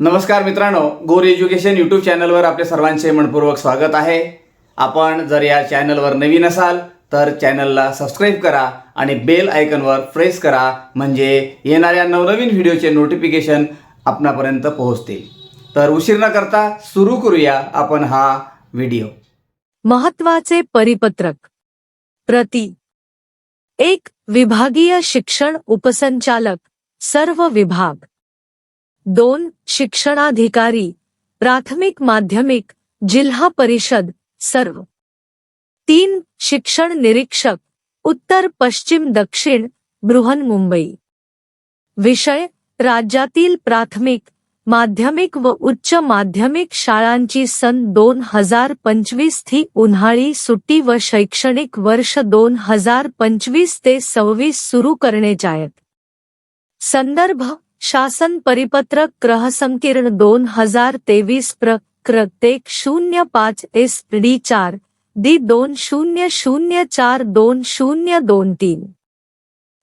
नमस्कार मित्रांनो गोर एज्युकेशन यूट्यूब चॅनलवर आपले सर्वांचे मनपूर्वक स्वागत आहे. आपण जर या चॅनलवर नवीन असाल तर चॅनलला सबस्क्राईब करा आणि बेल आयकनवर प्रेस करा म्हणजे येणाऱ्या नवनवीन व्हिडिओचे नोटिफिकेशन आपणापर्यंत पोहोचतील. तर उशीर न करता सुरू करूया आपण हा व्हिडिओ. महत्त्वाचे परिपत्रक. प्रति. एक विभागीय शिक्षण उपसंचालक सर्व विभाग. दोन शिक्षणाधिकारी प्राथमिक माध्यमिक जिल्हा परिषद सर्व. तीन शिक्षण निरीक्षक उत्तर पश्चिम दक्षिण बृहन्मुंबई विषय राज्यातील प्राथमिक माध्यमिक व उच्च माध्यमिक शाळांची सन दोन हजार पंचवीस थी उन्हाळी सुट्टी व शैक्षणिक वर्ष दोन हजार पंचवीस ते सव्वीस सुरू करण्याचे आहेत. संदर्भ शासन परिपत्रक ग्रहसंकीर्ण दोन हजार तेवीस प्र प्रत्येक शून्य पाच एस डी चार दी दोन शून्य शून्य चार दोन शून्य दोन तीन.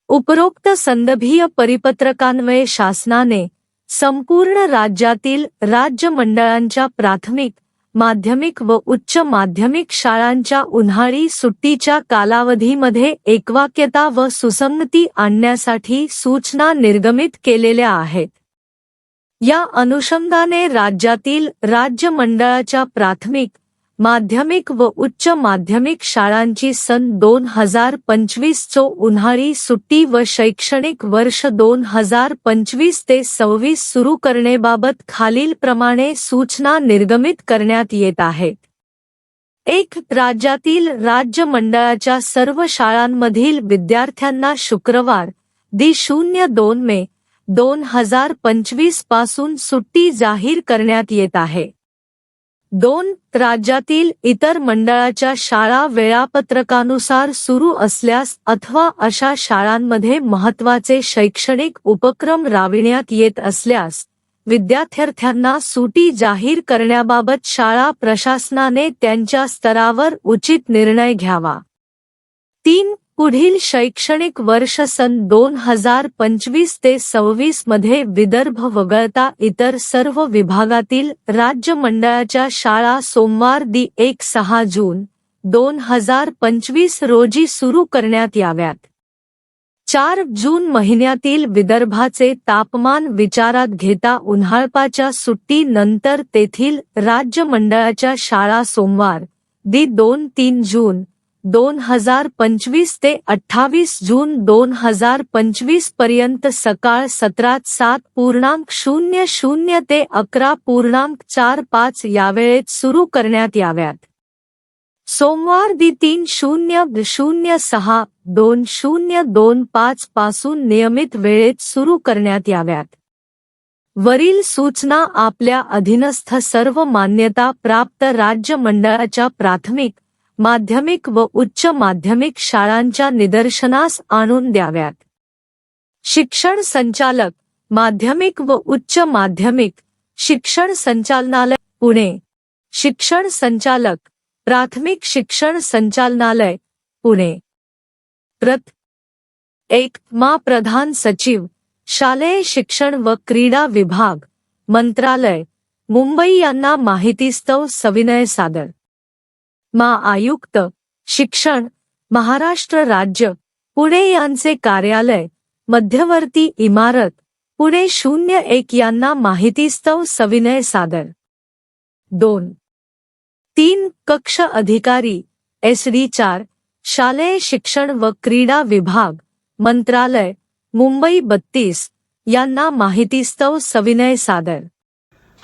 उपरोक्त संदभीय परिपत्रकान्वये शासनाने संपूर्ण राज्यातील राज्य मंडळांच्या प्राथमिक माध्यमिक व उच्च माध्यमिक शाळांच्या उन्हाळी सुट्टीच्या कालावधीमध्ये एकवाक्यता व सुसंगती आणण्यासाठी सूचना निर्गमित केलेल्या आहेत. या अनुषंगाने राज्यातील राज्य मंडळाच्या प्राथमिक माध्यमिक व उच्च माध्यमिक शाळांची सन दोन हजार पंचवीस चो उन्हाळी सुट्टी व शैक्षणिक वर्ष दोन हजार पंचवीस ते सव्वीस सुरू करणेबाबत खालीलप्रमाणे सूचना निर्गमित करण्यात येत आहेत. एक राज्यातील राज्य मंडळाच्या सर्व शाळांमधील विद्यार्थ्यांना शुक्रवार दि शून्य दोन मे दोन हजार पंचवीसपासून सुट्टी जाहीर करण्यात येत आहे. दोन राज्यातील इतर मंडळाच्या शाळा वेळापत्रकानुसार सुरू असल्यास अथवा अशा शाळांमध्ये महत्त्वाचे शैक्षणिक उपक्रम राबविण्यात येत असल्यास विद्यार्थ्यांना सुटी जाहीर करण्याबाबत शाळा प्रशासनाने त्यांच्या स्तरावर उचित निर्णय घ्यावा. तीन पुढील शैक्षणिक वर्ष सन दोन हजार पंचवीस ते सव्वीसमध्ये विदर्भ वगळता इतर सर्व विभागातील राज्य मंडळाच्या शाळा सोमवार दि एक सहा जून दोन हजार पंचवीस रोजी सुरू करण्यात याव्यात. चार जून महिन्यातील विदर्भाचे तापमान विचारात घेता उन्हाळपाच्या सुट्टीनंतर तेथील राज्य मंडळाच्या शाळा सोमवार दि दोन तीन जून दोन हजार पंचवीस ते अठ्ठावीस जून दोन हजार पंचवीसपर्यंत सकाळ सत्रात सात पूर्णांक शून्य शून्य ते अकरा पूर्णांक चार पाच या वेळेत सुरू करण्यात याव्यात. सोमवार दि तीन शून्य शून्य सहा दोन शून्य दोन पाच पासून नियमित वेळेत सुरू करण्यात याव्यात. वरील सूचना आपल्या अधीनस्थ सर्व मान्यता प्राप्त राज्य मंडळाच्या प्राथमिक माध्यमिक व उच्च माध्यमिक शाळांच्या निदर्शनास आणून द्याव्यात. शिक्षण संचालक माध्यमिक व उच्च माध्यमिक शिक्षण संचालनालय पुणे. शिक्षण संचालक प्राथमिक शिक्षण संचालनालय पुणे. प्रत एक मा प्रधान सचिव शालेय शिक्षण व क्रीडा विभाग मंत्रालय. मुंबई यांना माहितीस्तव सविनय सादर. मा आयुक्त शिक्षण महाराष्ट्र राज्य पुणे यांचे कार्यालय मध्यवर्ती इमारत पुणे शून्य एक यांना माहितीस्तव सविनय सादर. दोन. तीन कक्ष अधिकारी एस डी चार शालेय शिक्षण व क्रीडा विभाग मंत्रालय मुंबई बत्तीस यांना माहितीस्तव सविनय सादर.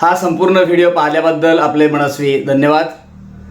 हा संपूर्ण व्हिडिओ पाहिल्याबद्दल आपले मनस्वी धन्यवाद.